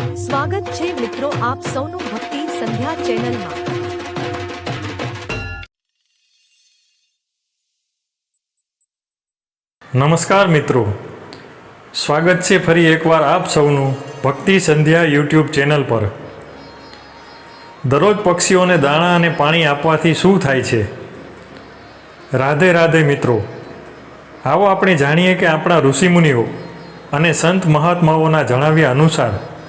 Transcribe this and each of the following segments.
સ્વાગત છે મિત્રો આપ સૌનું ભક્તિ સંધ્યા ચેનલમાં. નમસ્કાર મિત્રો. સ્વાગત છે ફરી એકવાર આપ સૌનું ભક્તિ સંધ્યા યુટ્યુબ ચેનલ પર. દરરોજ પક્ષીઓને દાણા અને પાણી આપવાથી શું થાય છે? રાધે રાધે મિત્રો. આવો આપણે જાણીએ કે આપણા ઋષિમુનિઓ અને સંત મહાત્માઓના જણાવ્યા અનુસાર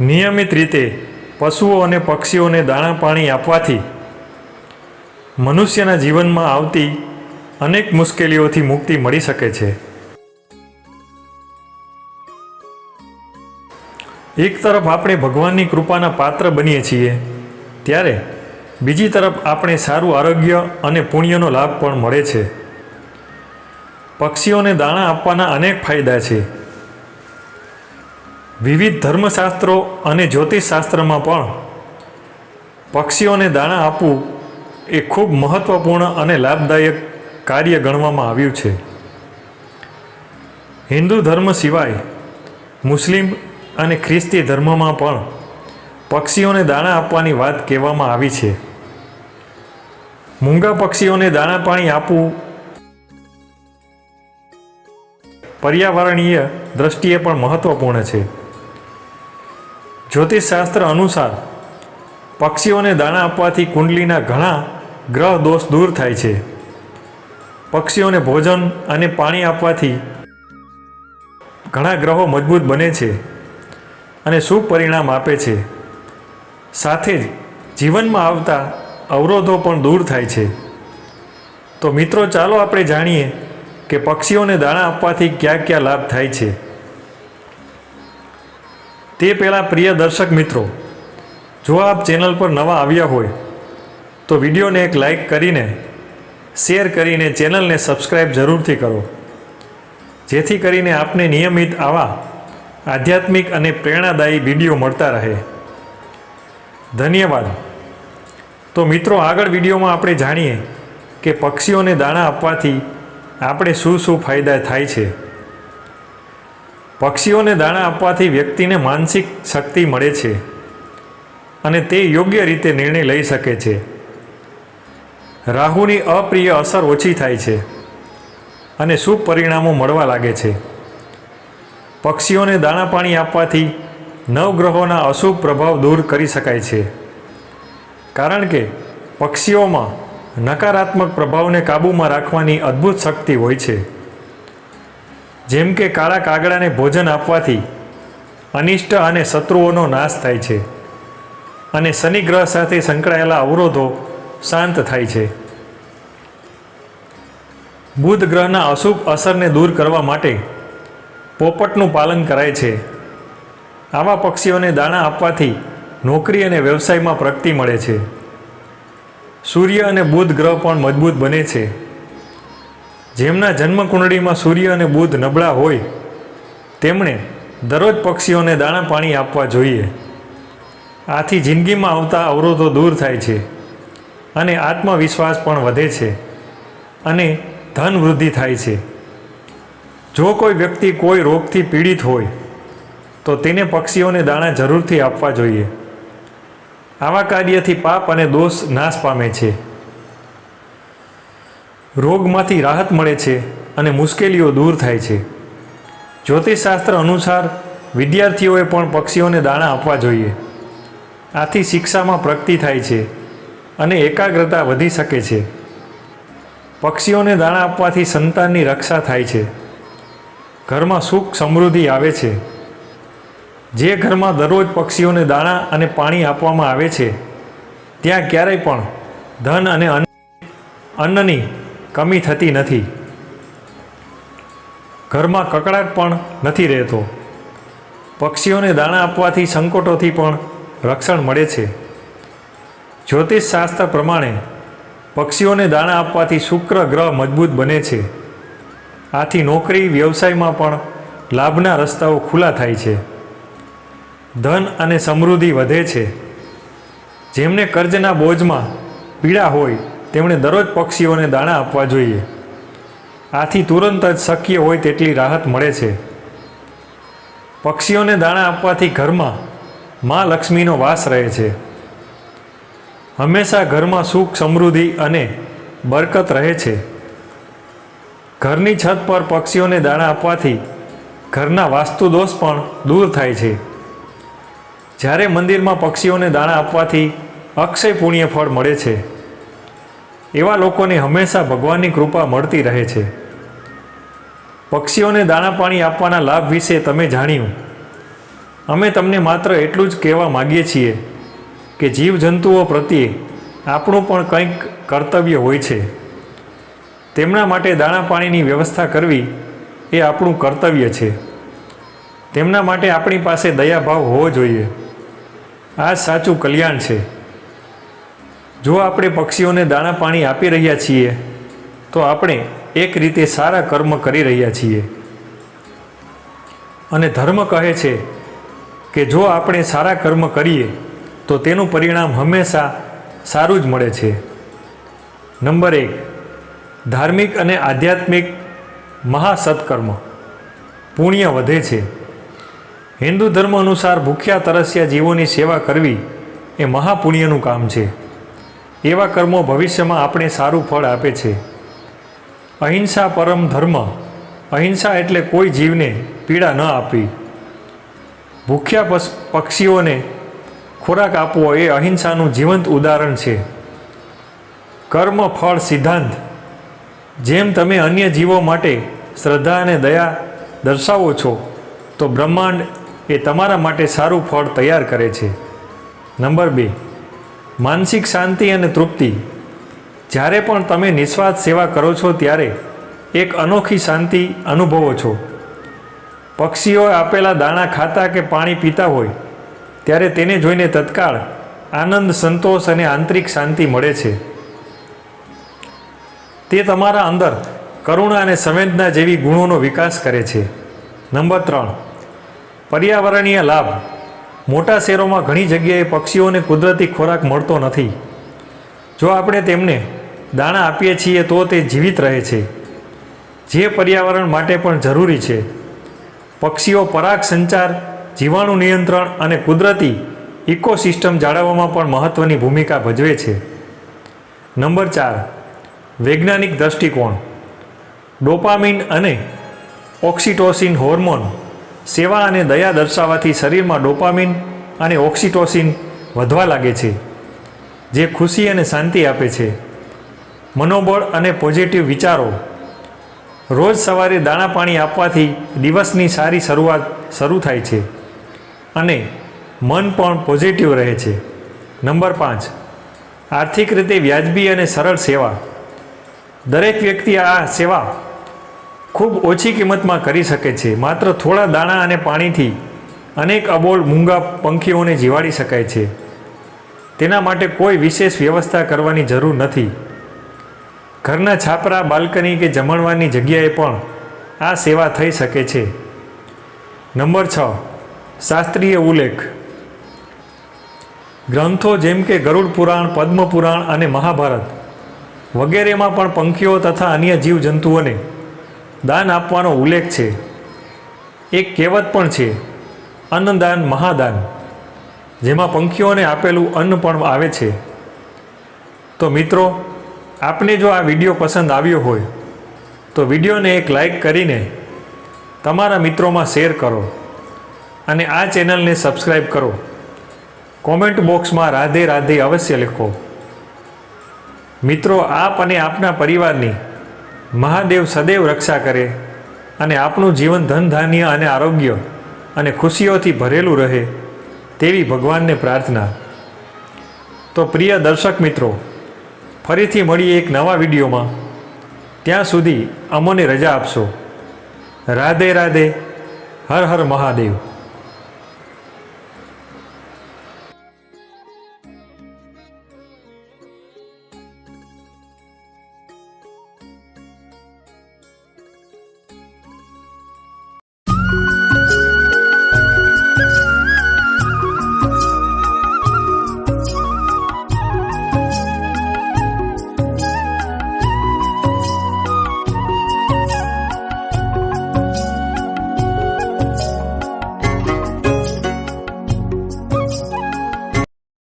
નિયમિત રીતે પશુઓ અને પક્ષીઓને દાણા પાણી આપવાથી મનુષ્યના જીવનમાં આવતી અનેક મુશ્કેલીઓથી મુક્તિ મળી શકે છે. એક તરફ આપણે ભગવાનની કૃપાના પાત્ર બનીએ છીએ, ત્યારે બીજી તરફ આપણે સારું આરોગ્ય અને પુણ્યનો લાભ પણ મળે છે. પક્ષીઓને દાણા આપવાના અનેક ફાયદા છે. વિવિધ ધર્મશાસ્ત્રો અને જ્યોતિષશાસ્ત્રમાં પણ પક્ષીઓને દાણા આપવું એ ખૂબ મહત્વપૂર્ણ અને લાભદાયક કાર્ય ગણવામાં આવ્યું છે. હિન્દુ ધર્મ સિવાય મુસ્લિમ અને ખ્રિસ્તી ધર્મમાં પણ પક્ષીઓને દાણા આપવાની વાત કહેવામાં આવી છે. મૂંગા પક્ષીઓને દાણા પાણી આપવું પર્યાવરણીય દ્રષ્ટિએ પણ મહત્વપૂર્ણ છે. જ્યોતિષશાસ્ત્ર અનુસાર પક્ષીઓને દાણા આપવાથી કુંડલીના ઘણા ગ્રહ દોષ દૂર થાય છે. પક્ષીઓને ભોજન અને પાણી આપવાથી ઘણા ગ્રહો મજબૂત બને છે અને શુભ પરિણામ આપે છે. સાથે જ જીવનમાં આવતા અવરોધો પણ દૂર થાય છે. તો મિત્રો ચાલો આપણે જાણીએ કે પક્ષીઓને દાણા આપવાથી કયા કયા લાભ થાય છે. તે પહેલાં પ્રિય દર્શક મિત્રો, જો આપ ચેનલ પર નવા આવ્યા હોય, તો વિડીયોને એક લાઈક કરીને, શેર કરીને ચેનલને સબસ્ક્રાઈબ જરૂરથી કરો. જેથી કરીને આપને નિયમિત આવા આધ્યાત્મિક અને પ્રેરણાદાયી વીડિયો મળતા રહે. ધન્યવાદ. તો મિત્રો, આગળ વિડીયોમાં આપણે જાણીએ કે પક્ષીઓને દાણા આપવાથી આપણે શું શું ફાયદા થાય છે. પક્ષીઓને દાણા આપવાથી વ્યક્તિને માનસિક શક્તિ મળે છે અને તે યોગ્ય રીતે નિર્ણય લઈ શકે છે. રાહુની અપ્રિય અસર ઓછી થાય છે અને શુભ પરિણામો મળવા લાગે છે. પક્ષીઓને દાણા પાણી આપવાથી નવગ્રહોના અશુભ પ્રભાવ દૂર કરી શકાય છે. કારણ કે પક્ષીઓમાં નકારાત્મક પ્રભાવને કાબૂમાં રાખવાની અદ્ભુત શક્તિ હોય છે. જેમ કે કાળા કાગડાને ભોજન આપવાથી અનિષ્ટ અને શત્રુઓનો નાશ થાય છે. અને શનિ ગ્રહ સાથે સંકળાયેલા અવરોધો શાંત થાય છે. બુધ ગ્રહના અશુભ અસરને દૂર કરવા માટે પોપટનું પાલન કરાય છે. આવા પક્ષીઓને દાણા આપવાથી નોકરી અને વ્યવસાયમાં પ્રગતિ મળે છે. સૂર્ય અને બુધ ગ્રહ પણ મજબૂત બને છે. જેમના જન્મકુંડળીમાં સૂર્ય અને બુધ નબળા હોય, તેમણે દરરોજ પક્ષીઓને દાણા પાણી આપવા જોઈએ. આથી જિંદગીમાં આવતા અવરોધો દૂર થાય છે અને આત્મવિશ્વાસ પણ વધે છે અને ધન વૃદ્ધિ થાય છે. જો કોઈ વ્યક્તિ કોઈ રોગથી પીડિત હોય, તો તેને પક્ષીઓને દાણા જરૂરથી આપવા જોઈએ. આવા કાર્યથી પાપ અને દોષ નાશ પામે છે. રોગમાંથી રાહત મળે છે અને મુશ્કેલીઓ દૂર થાય છે. જ્યોતિષશાસ્ત્ર અનુસાર વિદ્યાર્થીઓએ પણ પક્ષીઓને દાણા આપવા જોઈએ. આથી શિક્ષામાં પ્રગતિ થાય છે અને એકાગ્રતા વધી શકે છે. પક્ષીઓને દાણા આપવાથી સંતાનની રક્ષા થાય છે. ઘરમાં સુખ સમૃદ્ધિ આવે છે. જે ઘરમાં દરરોજ પક્ષીઓને દાણા અને પાણી આપવામાં આવે છે, ત્યાં ક્યારેય પણ ધન અને અન્નની કમી થતી નથી. ઘરમાં કકડાટ પણ નથી રહેતો. પક્ષીઓને દાણા આપવાથી સંકટોથી પણ રક્ષણ મળે છે. જ્યોતિષ શાસ્ત્ર પ્રમાણે પક્ષીઓને દાણા આપવાથી શુક્ર ગ્રહ મજબૂત બને છે. આથી નોકરી, વ્યવસાયમાં પણ લાભના રસ્તાઓ ખુલ્લા થાય છે. ધન અને સમૃદ્ધિ વધે છે. જેમને કર્જના બોજમાં પીડા હોય તેમણે દરરોજ પક્ષીઓને દાણા આપવા જોઈએ. આથી તુરંત જ શક્ય હોય તેટલી રાહત મળે છે. પક્ષીઓને દાણા આપવાથી ઘરમાં મા લક્ષ્મીનો વાસ રહે છે. હંમેશા ઘરમાં સુખ, સમૃદ્ધિ અને બરકત રહે છે. ઘરની છત પર પક્ષીઓને દાણા આપવાથી ઘરના વાસ્તુદોષ પણ દૂર થાય છે. જ્યારે મંદિરમાં પક્ષીઓને દાણા આપવાથી અક્ષય પુણ્ય ફળ મળે છે. એવા લોકોને હંમેશા ભગવાનની કૃપા મળતી રહે છે. પક્ષીઓને દાણા પાણી આપવાના લાભ વિશે તમે જાણ્યું. અમે તમને માત્ર એટલું જ કહેવા માગીએ છીએ કે જીવજંતુઓ પ્રત્યે આપણું પણ કંઈક કર્તવ્ય હોય છે. તેમના માટે દાણા પાણીની વ્યવસ્થા કરવી એ આપણું કર્તવ્ય છે. તેમના માટે આપણી પાસે દયાભાવ હોવો જોઈએ. આ સાચું કલ્યાણ છે. જો આપણે પક્ષીઓને દાણા પાણી આપી રહ્યા છીએ, તો આપણે એક રીતે સારા કર્મ કરી રહ્યા છીએ. અને ધર્મ કહે છે કે જો આપણે સારા કર્મ કરીએ, તો તેનું પરિણામ હંમેશા સારું જ મળે છે. નંબર એક, ધાર્મિક અને આધ્યાત્મિક મહાસત્કર્મ પુણ્ય વધે છે. હિન્દુ ધર્મ અનુસાર ભૂખ્યા તરસ્યા જીવોની સેવા કરવી એ મહાપુણ્યનું કામ છે. એવા કર્મો ભવિષ્યમાં આપણે સારું ફળ આપે છે. અહિંસા પરમ ધર્મ. અહિંસા એટલે કોઈ જીવને પીડા ન આપવી. ભૂખ્યા પક્ષીઓને ખોરાક આપવો એ અહિંસાનું જીવંત ઉદાહરણ છે. કર્મ, ફળ, સિદ્ધાંત, જેમ તમે અન્ય જીવો માટે શ્રદ્ધા અને દયા દર્શાવો છો, તો બ્રહ્માંડ એ તમારા માટે સારું ફળ તૈયાર કરે છે. નંબર બે. માનસિક શાંતિ અને તૃપ્તિ. જ્યારે પણ તમે નિસ્વાર્થ સેવા કરો છો ત્યારે એક અનોખી શાંતિ અનુભવો છો. પક્ષીઓએ આપેલા દાણા ખાતા કે પાણી પીતા હોય, ત્યારે તેને જોઈને તત્કાળ આનંદ, સંતોષ અને આંતરિક શાંતિ મળે છે. તે તમારા અંદર કરુણા અને સંવેદના જેવી ગુણોનો વિકાસ કરે છે. નંબર ત્રણ. પર્યાવરણીય લાભ. મોટા શહેરોમાં ઘણી જગ્યાએ પક્ષીઓને કુદરતી ખોરાક મળતો નથી. જો આપણે તેમને દાણા આપીએ છીએ તો તે જીવિત રહે છે. જે પર્યાવરણ માટે પણ જરૂરી છે. પક્ષીઓ પરાગ સંચાર, જીવાણુ નિયંત્રણ અને કુદરતી ઇકોસિસ્ટમ જાળવવામાં પણ મહત્ત્વની ભૂમિકા ભજવે છે. નંબર ચાર, વૈજ્ઞાનિક દ્રષ્ટિકોણ. ડોપામિન અને ઓક્સિટોસિન હોર્મોન સેવા અને દયા દર્શાવવાથી શરીરમાં ડોપામિન અને ઓક્સિટોસિન વધવા લાગે છે, જે ખુશી અને શાંતિ આપે છે. મનોબળ અને પોઝિટિવ વિચારો. રોજ સવારે દાણા પાણી આપવાથી દિવસની સારી શરૂઆત શરૂ થાય છે અને મન પણ પોઝિટિવ રહે છે. નંબર પાંચ. આર્થિક રીતે વ્યાજબી અને સરળ સેવા. દરેક વ્યક્તિ આ સેવા ખૂબ ઓછી કિંમતમાં કરી શકે છે. માત્ર થોડા દાણા અને પાણીથી અનેક અબોલ મૂંગા પંખીઓને જીવાડી શકાય છે. તેના માટે કોઈ વિશેષ વ્યવસ્થા કરવાની જરૂર નથી. ઘરના છાપરા, બાલ્કની કે જમણવાની જગ્યાએ પણ આ સેવા થઈ શકે છે. નંબર છ, શાસ્ત્રીય ઉલ્લેખ. ગ્રંથો જેમ કે ગરુડ પુરાણ, પદ્મ પુરાણ અને મહાભારત વગેરેમાં પણ પંખીઓ તથા અન્ય જીવજંતુઓને દાન આપવાનો ઉલ્લેખ છે. એક કહેવત પણ છે, અન્નદાન મહાદાન જેમાં પંખીઓને આપેલું અન્ન પણ આવે છે. તો મિત્રો, આપને જો આ વીડિયો પસંદ આવ્યો હોય, તો વિડીયોને એક લાઈક કરીને તમારા મિત્રોમાં શેર કરો અને આ ચેનલને સબસ્ક્રાઈબ કરો. કોમેન્ટ બોક્સમાં રાધે રાધે અવશ્ય લખો. મિત્રો, આપ અને આપના પરિવારની મહાદેવ સદૈવ રક્ષા કરે અને આપણું જીવન ધન, ધાન્ય અને આરોગ્ય અને ખુશીઓથી ભરેલું રહે તેવી ભગવાનને પ્રાર્થના. તો પ્રિય દર્શક મિત્રો, ફરીથી મળીએ એક નવા વિડીયોમાં. ત્યાં સુધી અમોને રજા આપશો. રાધે રાધે, હર હર મહાદેવ.